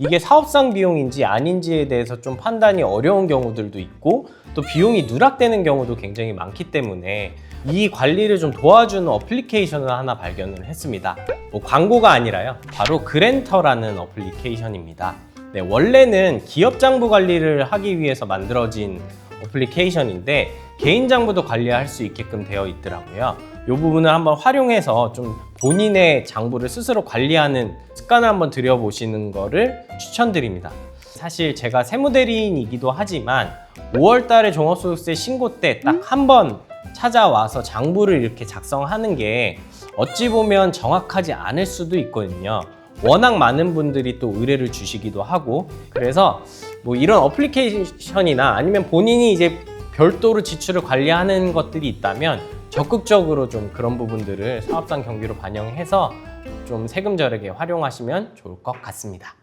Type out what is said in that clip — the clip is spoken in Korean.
이게 사업상 비용인지 아닌지에 대해서 좀 판단이 어려운 경우들도 있고 또 비용이 누락되는 경우도 굉장히 많기 때문에 이 관리를 좀 도와주는 어플리케이션을 하나 발견을 했습니다. 뭐 광고가 아니라요. 바로 그랜터라는 어플리케이션입니다. 네, 원래는 기업 장부 관리를 하기 위해서 만들어진 어플리케이션인데 개인 장부도 관리할 수 있게끔 되어 있더라고요. 이 부분을 한번 활용해서 좀 본인의 장부를 스스로 관리하는 습관을 한번 들여보시는 거를 추천드립니다. 사실 제가 세무대리인이기도 하지만 5월 달에 종합소득세 신고 때 딱 한 번 찾아와서 장부를 이렇게 작성하는 게 어찌 보면 정확하지 않을 수도 있거든요. 워낙 많은 분들이 또 의뢰를 주시기도 하고 그래서 뭐 이런 어플리케이션이나 아니면 본인이 이제 별도로 지출을 관리하는 것들이 있다면 적극적으로 좀 그런 부분들을 사업상 경비로 반영해서 좀 세금 절약에 활용하시면 좋을 것 같습니다.